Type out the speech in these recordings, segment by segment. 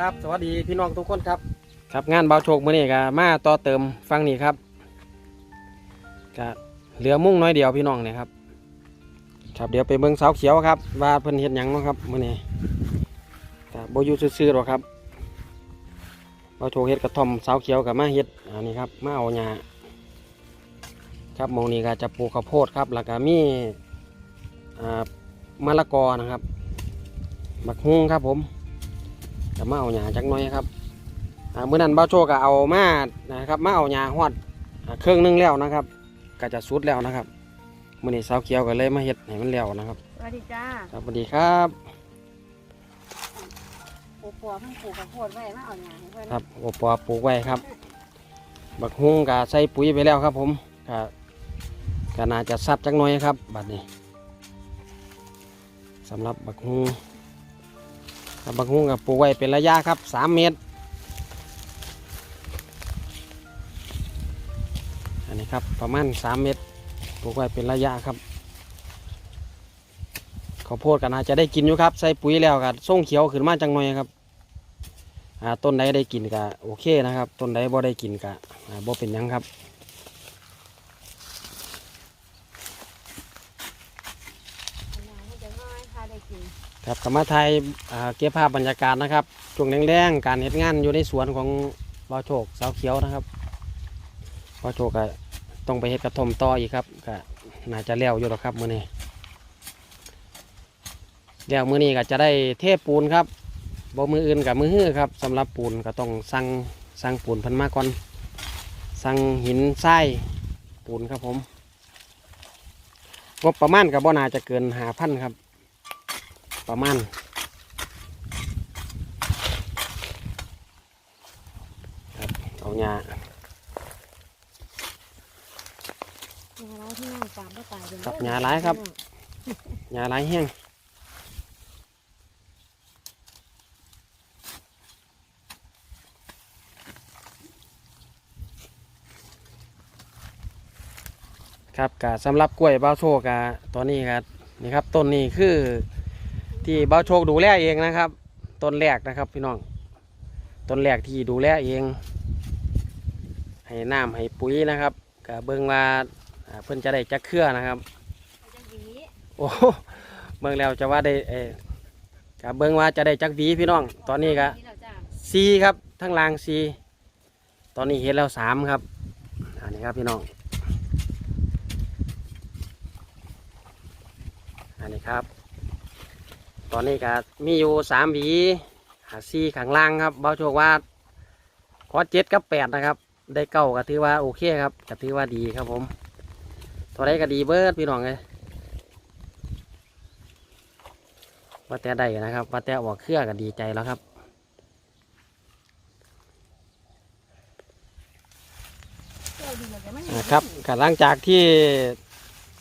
ครับ สวัสดีพี่น้องทุกคนครับ ครับงานเบาโชคมื้อนี้ก็มาต่อเติมฟังนี่ครับก็เหลือมุ่งน้อยเดียวพี่น้องเนี่ยครับ ครับเดี๋ยวไปเบิ่งเสาเขียวครับ ว่าเพิ่นเฮ็ดหยังเนาะครับมื้อนี้ก็บ่อยู่ซื่อๆหรอกครับเบาโชคเฮ็ดกระท่อมเสาเขียวกับมาเฮ็ดอันนี้ครับมาเอาหญ้าครับหมองนี้ก็จะปลูกข้าวโพดครับ แล้วก็มีอ่ามะละกอนะครับบักฮุ้งครับผม จะมาเอาหญ้าจักหน้อยครับอ่าเมื่อนั้นบ้าวโชคก็เอามานะครับมาเอาหญ้าฮอดอ่าเครื่องหนึงแล้วนะครับก็จะสุดแล้วนะครับมื่อนี้สาวเขียวก็เลยมาเฮ็ดให้มันแล้วนะครับสวัสดีจ้าครับสวัสดีครับปลูกปัวเพิ่งปลูกข้าวโพดไว้มาเอาหน่าให้เพิ่นครับโอปอปลูกไว้ครับ บักฮุ้งก็ใส่ปุ๋ยไปแล้วครับ ผมก็ก็น่าจะซัดจักหน้อยครับบัดนี้สำหรับบักฮุ้งครั บบักฮุ้งก็ปลูกไว้เป็นระยะครับสามเมตร อันนี้ครับประมาณ3เมตรปลูกไว้เป็นระยะครับข้าวโพดก็น่าจะได้กินอยู่ครับ ใส่ปุ๋ยแล้วก็ส่งเขียวขึ้นมาจังหน่อยครับต้นใดได้กินก็โอเคนะครับ ต้นใดบ่ได้กินก็อ่าบ่เป็นยังครับ เอาหน่าให้เดี๋ยวน้อยพาได้กิน ครับกรรมาไทยอ่าเก็บภาพบรรยากาศนะครับช่วงแรงๆการเฮ็ดงานอยู่ในสวนของบ่าวโชคสาวเขียวนะครับบ่าวโชคก็ต้องไปเฮ็ดกระทมต่ออีกครับก็น่าจะแล้วอยู่หรอกครับมื้อนี้แล้วมื้อนี้ก็จะได้เทปูนครับบ่มืออื่นกับมือฮื้อครับสำหรับปูนก็ต้องสั่งสั่งปูนพันมาก่อนสั่งหินทรายปูนครับผมงบประมาณกับบ่นาจะเกินหาพันครับ ประมาณครับเอาหญ้าหน่าร้ายที่นั่งตามก็ตายเป็นครับหญ้าหลายครับหญ้าหลายแห้งครับกะสำหรับกล้วยบ้าวโชกกะตอนนี้ครับนี่ครับต้นนี้คือ ที่บ้าโชคดูแลเองนะครับ ต้นแรกนะครับพี่น้อง ต้นแรกที่ดูแลเอง ให้น้ำให้ปุ๋ยนะครับกะเบิ่งว่าเพิ่นจะได้จักเครือนะครับโอ้เบิ่งแล้วจะว่าได้เออกะเบิ่งว่าจะได้จักวีพี่น้อง ตอนนี้กะนี่เราจ้าซีครับทั้งรางซีตอนนี้เห็นแล้วสามครับอันนี้ครับพี่น้องอันนี้ครับ ตอนนี้ก็มีอยู่สามหวีหาซีข้างล่างครับเบาโชคว่าขอเจ็ดกับแปดนะครับ ได้เก้าก็ถือว่าโอเคครับก็ถือว่าดีครับผมตัวใดก็ดีเบิร์ดพี่น้องเลยว่าแต่ได้นะครับว่าแต่ออกเครือก็ดีใจแล้วครับนอ่าครับก็หลังจากที่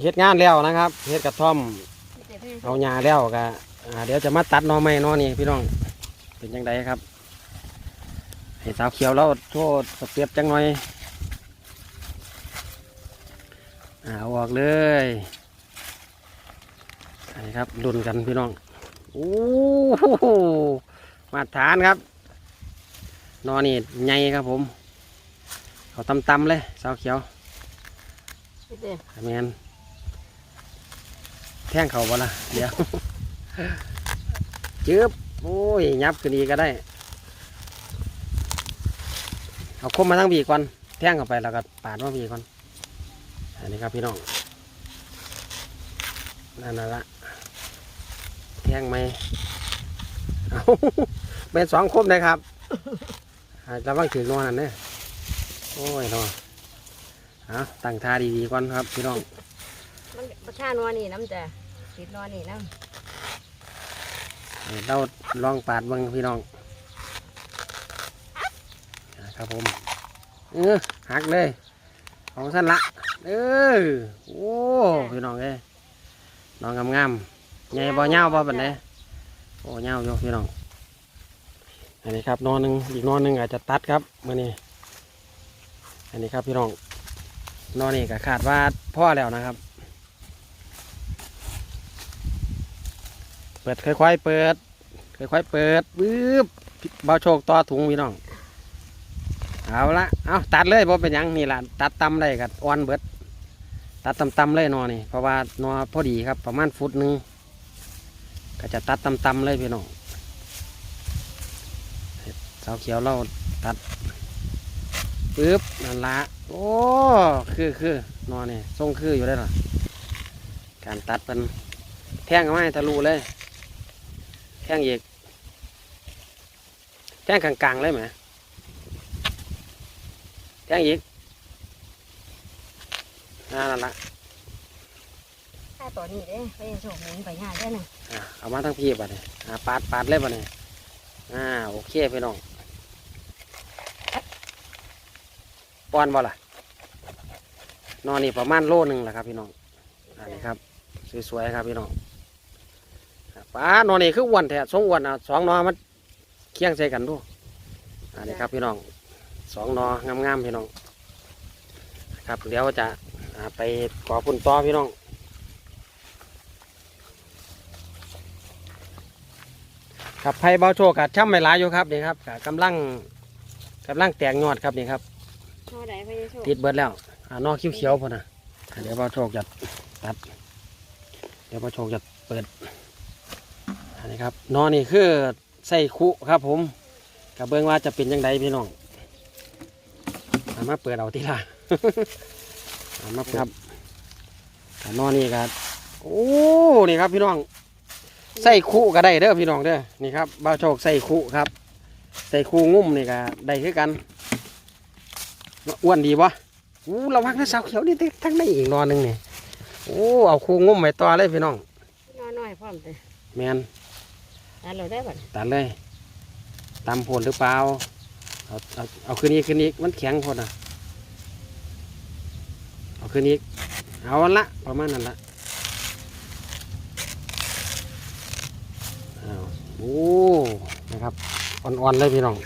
เฮ็ดงานแล้วนะครับเฮ็ดกระท่อมเอาหญ้าแล้วก็ เดี๋ยวจะมาตัดหนอไม้หนอนี่พี่น้อง เป็นยังไงครับให้สาวเขียวแล้วโทษสเปียบจังหน่อยอ่าเอาออกเลยนี่ครับดุนกันพี่น้องโอ้โหมาตรฐานครับหนอนี่ใหญ่ครับผมเอาตำๆเลยสาวเขียวเด็ดแมนแท่งเขาบ่ละเดี๋ยว จืบโอ้ยยับขึ้นอีกก็ได้ เอาคมมาทั้งบีก่อน แท่งเข้าไปแล้วก็ปาดมาบีก่อน อันนี้ครับพี่น้องนั่นน่ะละแท่งไหมเอาเป็นสองคมเลยครับอาจจะว่างถึงนอนนั่นเนี่ยโอ้ยนอนเอาตั้งท่าดีๆก่อนครับพี่น้องมันประชานวนี่น้ำจ้ะติดนวนี่น้ให้ เราลองปาดบ้างพี่น้องครับผม เออหักเลย ของสั้นละ เออ โอ้พี่น้องเอ้น้องงามๆำใหญ่บ่เงาบ่บันไดโอ้เงาอยู่พี่น้อง อันนี้ครับนอนหนึ่งอีกนอนหนึ่งอาจจะตัดครับมื่อนี้ อันนี้ครับพี่น้องนอนนี่ก็ขาดว่าพ่อแล้วนะครับ เปิดค่อยๆเปิดค่อยๆเปิดปึ๊บเบาโชคต่อถุงพี่น้องเอาละเอาตัดเลยเพราะเป็นยังนี่แหละตัดตำได้กับอ่อนเบิด ตัดตำๆเลยนอนี่เพราะว่านอพอดีครับ ประมาณฟุตหนึ่งก็จะตัดตำๆเลยพี่น้องสาวเขียวเราตัดปึ๊บนั่นละโอ้คือคือนอนี่ทรงคืออยู่ได้หรอการตัดเป็นแท่งเอาไว้ทะลุเลย แท่งอีกแท่งกลางๆเลยไหมแท่งอีกอ่านั่นละถ้าตัวนี้เด้ไปยังโชคหมุนไปง่ายได้หนึ่งอ่าเอามาทั้งพี่บัดนี้อ่าปาดปาดเลยบัดนี้อ่าโอเคพี่น้องป้อนบ่ล่ะนอนนี่ประมาณโลหนึ่งแหละครับพี่น้องอันนี้ครับ สวยๆครับพี่น้องครับ ป้านอนนี่คืออ้วนแท้สองอ้วนอะสองนอมันเคียงใส่กันดูอันนี้ครับพี่น้องสองนองามๆพี่น้องครับเดี๋ยวจะอ่าไปก่อพุ่นต่อพี่น้องครับไผ่เบาโชคกับช่ำไม่หลายอยู่ครับนี่ครับก็กำลังกำลังแตกยอดครับนี่ครับเท่าไหร่ไปยังโชคติดเบิดแล้วอ่านอกเขียวๆพอนะอ่าเดี๋ยวเบาโชคจะตัดเดี๋ยวเบาโชคจะเปิดอั นนี้ครับนอนี่คือใส่คุครับผมกับเบื้องว่าจะเป็นยังไงพี่น้องเอามาเปิดเอาทีละเอามาเปิดครับอ่านอนี่ครับโอ้นี่ครับพี่น้องใส่คู่ก็ได้เด้อพี่น้องเด้อนี่ครับบ่าวโชคใส่คู่ครับ ใส่คู่งุ่มนี่ก็ได้คือกันอ้วนดีปะอู้ระวังนะสาวเขียวนี่ทั้งได้อีกนอนหนึ่งนี่โอ้เอาคู่งุ่มไปต่อเลยพี่น้องน้อยน้อยๆพร้อมเลยแมน ตัดเราได้บัดตัดเลยตำผลหรือเปล่าเอาเอาเอาคืนนี้คืนนี้มันแข็งพอนะเอาคืนนี้เอาอันละประมาณนั้นละเอาโอ้นะครับอ่อนๆเลยพี่น้อง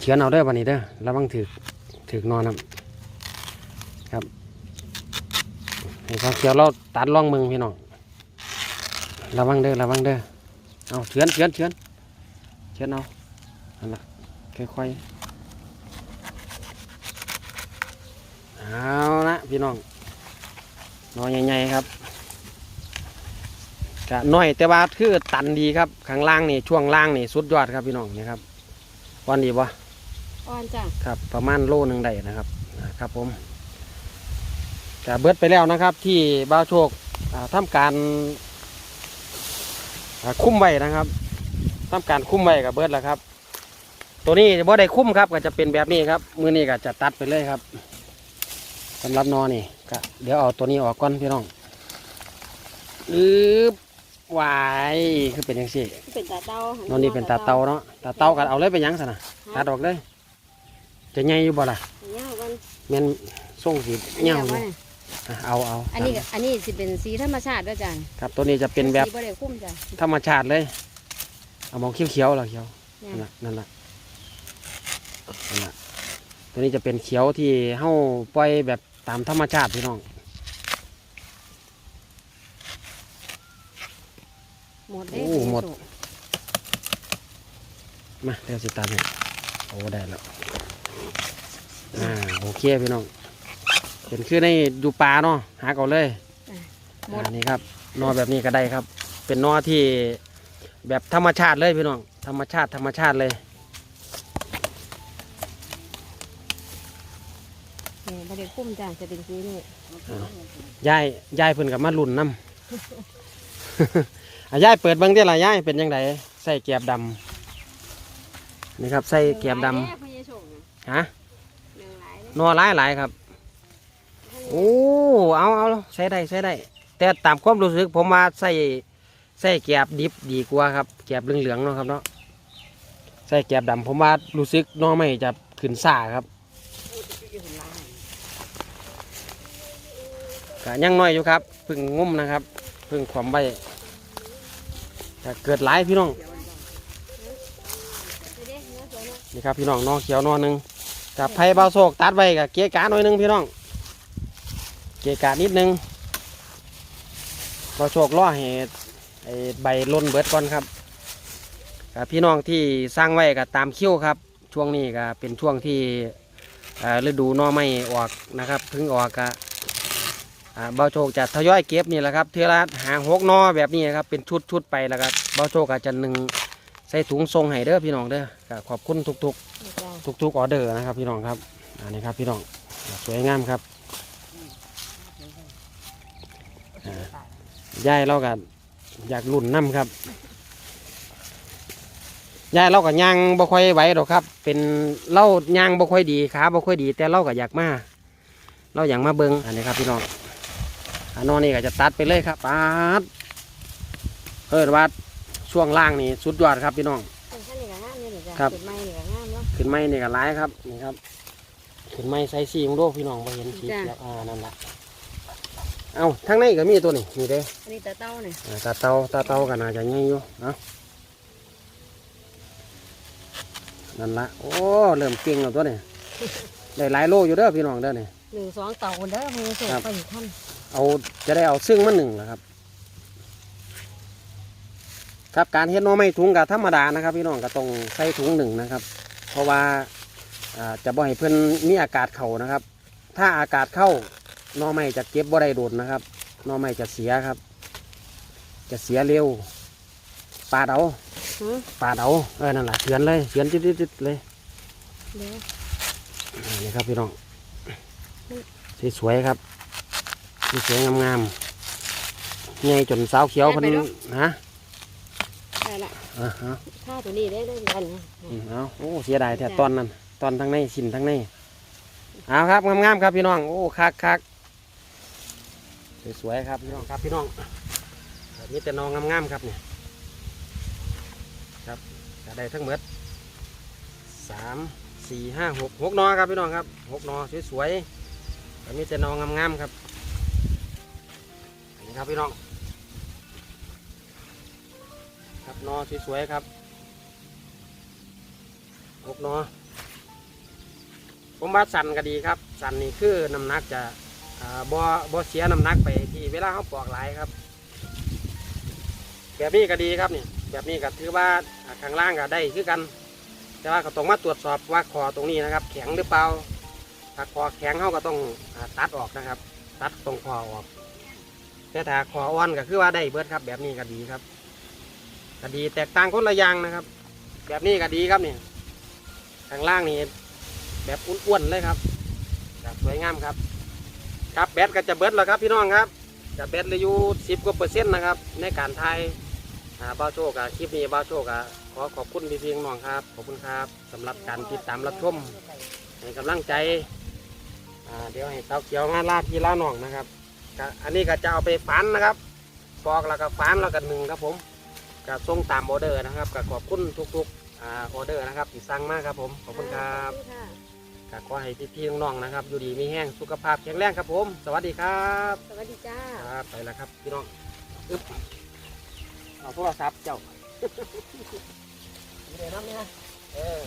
เขียนเอาเด้อวันนี้เด้อระวังถือถือนอนนะครับให้เขาเขียวเราตัดล่องมึงพี่น้อง ระวังเด้อระวังเด้อเอาเฉือนเฉือนเฉือนเฉือนเอาอันละค่อยๆเอาละพี่น้องนอนใหญ่ๆครับก็น้อยแต่ว่าคือตันดีครับข้างล่างนี่ช่วงล่างนี่สุดยอดครับพี่น้องนี่ครับวันดีปะอ่อนจ้ะครับ ประมาณโลหนึ่งได้นะครับนะครับผมก็เบิดไปแล้วนะครับ ที่บ้าวโชคอ่าทำการอ่า คุ้มไว้นะครับทำการคุ้มไว้กับเบิดแล้วครับ ตัวนี้บ่ได้คุ้มครับก็จะเป็นแบบนี้ครับมือนี้ก็จะตัดไปเลยครับสำหรับนอนี่ก็เดี๋ยวเอาตัวนี้ออกก่อนพี่น้องอืบวายคือเป็นยังสี่เป็นตาเต้านอนนี่เป็นตาเตาเนาะตาเตากันเอาเลยไปหยังสนะตัดออกเลย จะใหญ่อยู่บ่ล่ะเงากันแม่นส่งสีเงาอยู่อันนี้ อะเอาเอาอันนี้อันนี้สิเป็นสีธรรมชาติด้วยจ้ะครับ ตัวนี้จะเป็นแบบสีบ่ได้คุ้มจ้ะธรรมชาติเลย เอามองเขียวๆเหรอเขียวเนี่ยนั่นล่ะนั่นล่ะนั่นล่ะตัวนี้จะเป็นเขียวที่เฮาปล่อยแบบตามธรรมชาติพี่น้องหมดเด้โอ้หมด มาเดี๋ยวสิตามเนี่ยโอ้ได้แล้วอ่าโอเคพี่น้อง เป็นคือในอยู่ป่าเนาะหาเอาเลยหมด อันนี้ครับนอแบบนี้ก็ได้ครับ เป็นนอที่แบบธรรมชาติเลยพี่น้องธรรมชาติธรรมชาติเลยเนี่ยบ่ได้คุ้มจ้ะจะเป็นสีนี่ยายยายเพิ่นกับมาลุ่นน้ำ อะยายเปิดเบิ้งได้ละยายเป็นยังไงใส่แกบดำนี่ครับใส่แกบดหนึ่งหลายเด้อพญาโชคน่ะำฮะหนึ่งหลายเด้อนอหลายหลายๆครับ โอ้เอาเอาใช้ได้ใช้ได้ แต่ตามความรู้สึกผมว่าใส่ใส่แกบดิบดีกว่าครับแกบเหลืองๆเนาะครับเนาะใส่แกบดำผมว่ารู้สึกหนอไม่จะขึ้นซ่าครับก็ยังน้อยอยู่ครับพึ่งงุ่มนะครับพึ่งความใบก็เกิดหลายพี่น้องนี่ครับพี่น้องนอเขียวนอหนึ่งกับไผ่เบาโศกตัดไว้กับเกียกาหน่อยหนึงพี่น้อง เกียกานิดนึงเบาโศกล่อให้ไอ้ใบล้นเบิดก่อนครับพี่น้องที่สร้างไว้ก็ตามคิ้วครับ ช่วงนี้ก็เป็นช่วงที่ฤดูนอไม้ออกนะครับพิ่งออกก็อ่าเบาโชคจะทยอยเก็บนี่แหละครับเทือละหางหกนอแบบนี้ครับเป็นชุดชุดไปแล้วครับเบาโชคก็จะหนึ่งใส่ถุงทรงให้เด้อพี่น้องเด้อขอบคุณทุกๆ ทุกๆออเดอร์นะครับพี่น้องครับอันนี้ครับพี่น้องสวยงามครับอ่า ยายเราก็อยากลุ่นน้ำครับยายเราก็ย่างบ่ค่อยไหวหรอกครับ เป็นเล่าย่างบ่ค่อยดีขาบ่ค่อยดี แต่เราก็อยากมาเราอยากมาเบิงอันนี้ครับพี่น้องอันนอนนี่ก็จะตัดไปเลยครับปาดเอิดว่าช่วงล่างนี่สุดยอดครับพี่น้องต้นข้าวนี่ก็งามนี่นี่จ้าครับต้นไม้นี่ก็งามเนาะขึ้นไม้นี่ก็ร้ายครับนี่ครับขึ้นไม้ใส่สีของโลกพี่น้องบ่เห็นสีจ้ะเขียวอ่านั่นแหละ เอาทั้งในก็มีตัวนี้นี่เด้อันนี้ตาเต้าเนี่ยอ่าตาเตาตาเตาก็น่าจะง่ายอยู่เนาะนั่นละโอ้เริ่มเก่งแล้วตัวนี้ได้หลายโลอยู่เด้อพี่น้องเด้อนี่หนึ่งสองเต่าคนเด้อมือส่งครับ ไปอยู่ท่านเอาจะได้เอาซึ่งมาหนึ่งนะครับ ครับการเฮ็ดหน้อไม้ถุงกับธรรมดานะครับ พี่น้องก็ต้องใส่ถุงหนึ่งนะครับ เพราะว่าอ่าจะบ่ให้เพื่อนมีอากาศเข้านะครับ ถ้าอากาศเข้าห น้อไม้จะเก็บบ่ได้โดดนะครับหน้อไม้จะเสียครับ จะเสียเร็วปาดเอาหือปาดเอาเออนั่นแหละเฉือนเลยเฉือนจิดๆๆเลยเดี๋ยวนี่ครับพี่น้องสวยๆครับสวยๆงามๆใหญ่จนสาวเขียวเพันฮะได้ละอ่าฮะถ้าตัวนี้ได้ได้กันนะอืมเอาโอ้เสียดายแต่ตอนนั้นตอนทั้งในสินทั้งในเอาครับงามๆครับพี่น้องโอ้คักคัก สวยๆครับพี่น้องครับพี่น้องแบบนี้แต่นองงามๆครับเนี่ยครับจะได้ทั้งหมดสามสี่ห้าหกหกนอครับพี่น้องครับหกนอสวยๆแบบนี้แต่นองงามๆครับนี่ครับพี่น้องครับนอสวยๆครับหกนาะผมว่าสันก็ดีครับ สันนี่คือน้ำหนักจะ บ่บ่เสียน้ำหนักไปที่เวลาเขาปอกหลายครับ แบบนี้ก็ดีครับนี่แบบนี้ก็ถือว่าข้างล่างก็ได้คือกัน แต่ว่าก็ต้องมาตรวจสอบว่าคอตรงนี้นะครับ แข็งหรือเปล่าถ้าคอแข็งเขาก็ต้องอตัดออกนะครับ ตัดตรงคอออก แต่ถ้าคออ่อนก็คือว่าได้เบิดครับ แบบนี้ก็ดีครับก็ดีแตกต่างคนละอย่างนะครับ แบบนี้ก็ดีครับนี่ข้างล่างนี่แบบอ้วนๆเลยครับแบบสวยงามครับ ครับแบตก็จะเบิดแล้วครับพี่น้องครับจะแบตเลยอยู่สิบกว่าเปอร์เซ็นต์นะครับ ในการถ่ายอ่าบ้าโชคอะคลิปนี้บ้าโชคอะขอขอบคุณพี่เพียงน้องครับขอบคุณครับสำหรับการติดตามรับชมให้กำลังใจอ่าเดี๋ยวให้เต้าเขียวงานลาพี่ล่าน้องนะครับก็อันนี้ก็จะเอาไปฟันนะครับปอกแล้วก็ฟันแล้วก็หนึ่งครับผมก็ส่งตามออเดอร์นะครับก็ขอบคุณทุกๆออเดอร์นะครับที่สั่งมากครับผมขอบคุณครับ ก็ขอให้พี่ๆน้องๆนะครับ อยู่ดีมีแห้งสุขภาพแข็งแรงครับผม สวัสดีครับสวัสดีจ้าครับไปแล้วครับพี่น้องอึ๊บเอาโทรศัพท์เจ้าเดี๋ยวน้ำนี่นะเออ